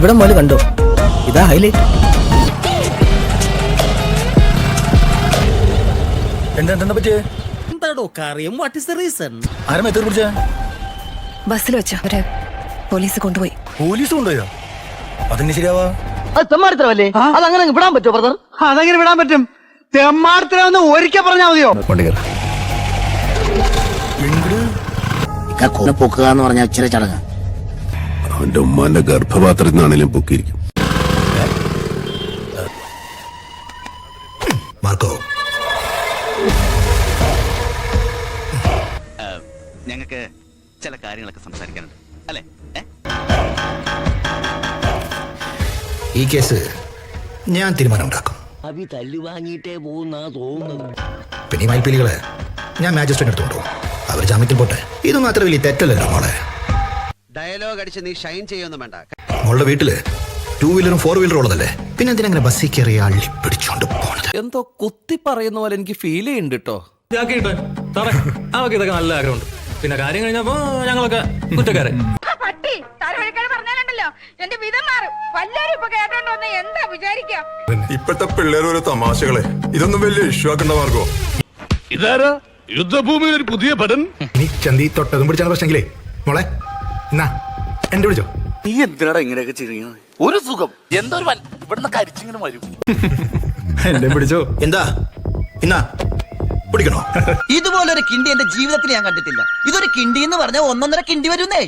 ഇവിടെ മോൽ കണ്ടോ? ഇതാ ഹൈലൈറ്റ് എന്താ പറ്റിയേ? എന്താടോ കാര്യം? വാട്ട് ഇസ് ദ റീസൺ ആരും എത്ര പിടിച്ച? ബസ്സിൽ വെച്ച് അവരെ പോലീസ് കൊണ്ടുപോയി. പോലീസ് കൊണ്ടുപോയോ? ശരിയാവാ? അത് തെമ്മാടിത്തരമല്ലേ? അതങ്ങനെ അങ്ങ് വിടാൻ പറ്റുമോ ബ്രദർ അതങ്ങനെ വിടാൻ പറ്റും. തെമ്മാടത്തിലൊന്ന് ഒരിക്കൽ പറഞ്ഞാൽ മതിയോ? വണ്ടി കയറി കൊന്നു പൊക്കുക എന്ന് പറഞ്ഞാൽ ഇച്ചിരി ചടങ്ങ്. അവന്റെ ഉമ്മാന്റെ ഗർഭപാത്രത്തിൽ നിന്നാണെങ്കിലും പൊക്കിയിരിക്കും. മാർക്കോ. ഞങ്ങൾക്ക് ചില കാര്യങ്ങളൊക്കെ സംസാരിക്കാനുണ്ട്. അല്ലേ? ഈ കേസ് ഞാൻ തീരുമാനം ഉണ്ടാക്കും അവി തല്ലു വാങ്ങിയിട്ടേ പോകുന്നാ തോന്നുന്നു. പിന്നെ ഈ മൈപ്പിലികളെ ഞാൻ മാജിസ്ട്രേറ്റ് എടുത്തുകൊണ്ടു അവർ ജാമ്യത്തിൽ പോട്ടെ. ഇതൊന്നും അത്ര വലിയ തെറ്റല്ലല്ലോ മോളെ. ഡയലോഗ് അടിച്ച് നീ ഷൈൻ ചെയ്യൊന്നും വേണ്ട. അവളുടെ വീട്ടിൽ ടൂ വീലറും ഫോർ വീലറും ഉള്ളതല്ലേ? പിന്നെ എന്തിനങ്ങനെ ബസ്സിൽ കയറി അള്ളി പിടിച്ചോണ്ട് പോണത്? എന്തോ കുത്തി പറയുന്ന പോലെ എനിക്ക് ഫീൽ ചെയ്യുന്നുണ്ട് കേട്ടോ ഇതാക്കിയിട്ട് സാറേ അവർക്ക് ഇതൊക്കെ നല്ല ആഗ്രഹമുണ്ട്. പിന്നെ കാര്യം കഴിഞ്ഞപ്പോ ഞങ്ങളൊക്കെ കുറ്റക്കാരെ പട്ടി തലവഴിക്കാട് പറഞ്ഞാലുണ്ടല്ലോ. എന്റെ വിധം മാറും. വല്ലാരും ഇപ്പൊ കേട്ടോണ്ട് എന്താ വിചാരിക്കാം? ഇപ്പോഴത്തെ പിള്ളേർ ഓരോ തമാശകളെ. ഇതൊന്നും വലിയ ഇഷ്യൂ ആക്കേണ്ട മാർഗോ. ഇതാരാ? യുദ്ധഭൂമിയിൽ ഒരു പുതിയ പടൻ നീ ചന്തി തൊട്ടതും പിടിച്ചാണ് പ്രശ്നങ്ങളേ മോളെ എന്നാ എന്റെ വിളിച്ചോ? നീ എന്തിനാടാ ഇങ്ങനെയൊക്കെ ചെയ്യുന്നത് ഒരു സുഖം. എന്തോ ഒരു വൽ- ഇവിടുന്ന് കരിച്ചിങ്ങനെ വരും. എന്നെ പിടിച്ചോ എന്താ? ഇന്നാ പിടിക്കണോ? ഇതുപോലൊരു കിണ്ടി എന്റെ ജീവിതത്തിൽ ഞാൻ കണ്ടിട്ടില്ല. ഇതൊരു കിണ്ടി എന്ന് പറഞ്ഞാൽ ഒന്നൊന്നര കിണ്ടി വരുന്നേ.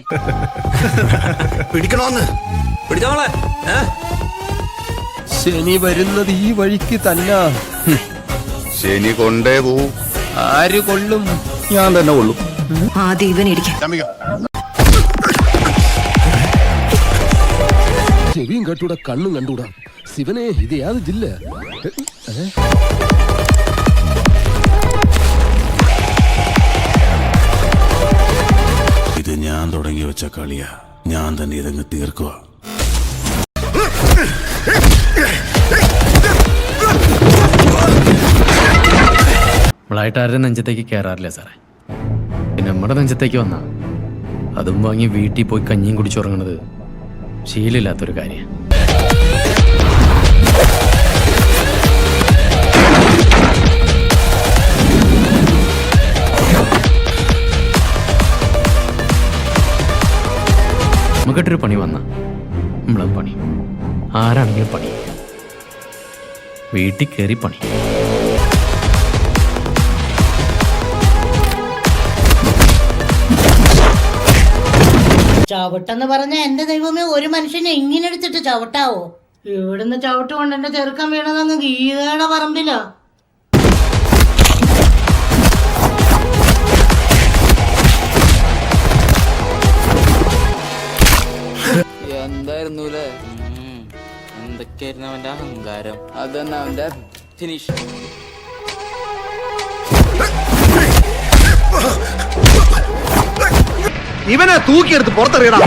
പിടിക്കണോന്ന്? പിടിച്ചോളെ ശനി വരുന്നത് ഈ വഴിക്ക് തന്നെ. ശനി കൊണ്ടേ പോവും. ആര് കൊള്ളും? ഞാൻ തന്നെ കൊള്ളും. ആദ്യം ഇവൻ ഇടിക്കും ചെവിയും കേട്ടൂടെ കണ്ണും കണ്ടൂടാ. ശിവനെ ഇത് യാത് ജില്ല? ഇത് ഞാൻ തുടങ്ങി വെച്ച കളിയാ. ഞാൻ തന്നെ ഇതങ്ങ് തീർക്കുക നമ്മളായിട്ട് ആരുടെ നെഞ്ചത്തേക്ക് കയറാറില്ല സാറേ. പിന്നെ നമ്മുടെ നെഞ്ചത്തേക്ക് വന്നാ. അതും വാങ്ങി വീട്ടിൽ പോയി കഞ്ഞിയും കുടിച്ചുറങ്ങണത് ശീലമില്ലാത്തൊരു കാര്യം. നമുക്കിട്ടൊരു പണി വന്ന. നമ്മളത് പണി. ആരാണെങ്കിലും പണി വീട്ടിൽ കയറി പണി ചവിട്ടെന്ന് പറഞ്ഞ എന്റെ ദൈവമേ ഒരു മനുഷ്യനെ ഇങ്ങനെ എടുത്തിട്ട് ചവിട്ടാവോ? ഇവിടുന്ന് ചവിട്ട് കൊണ്ട് എന്റെ ചെറുക്കം വീണതൊന്നും ഗീതയുടെ പറമ്പില്ല എന്തായിരുന്നു എന്തൊക്കെയായിരുന്നു അവന്റെ അഹങ്കാരം? അതന്നെ അവന്റെ ഫിനിഷ് ഇവനെ തൂക്കിയെടുത്ത് പുറത്തെറിയടാ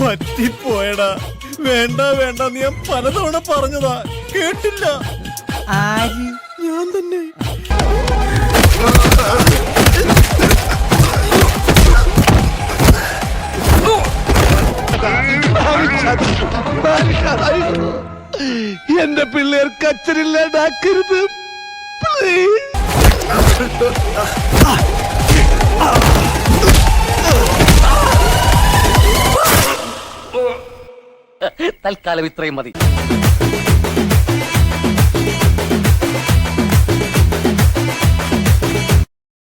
പറ്റിപ്പോയടാ. വേണ്ട വേണ്ട നീ ഞാൻ പലതവണ പറഞ്ഞതാ. കേട്ടില്ല. ആര്? ഞാൻ തന്നെ. എന്റെ പിള്ളേർക്ക് അച്ഛനില്ലാണ്ടാക്കരുത് തൽക്കാലം ഇത്രയും മതി.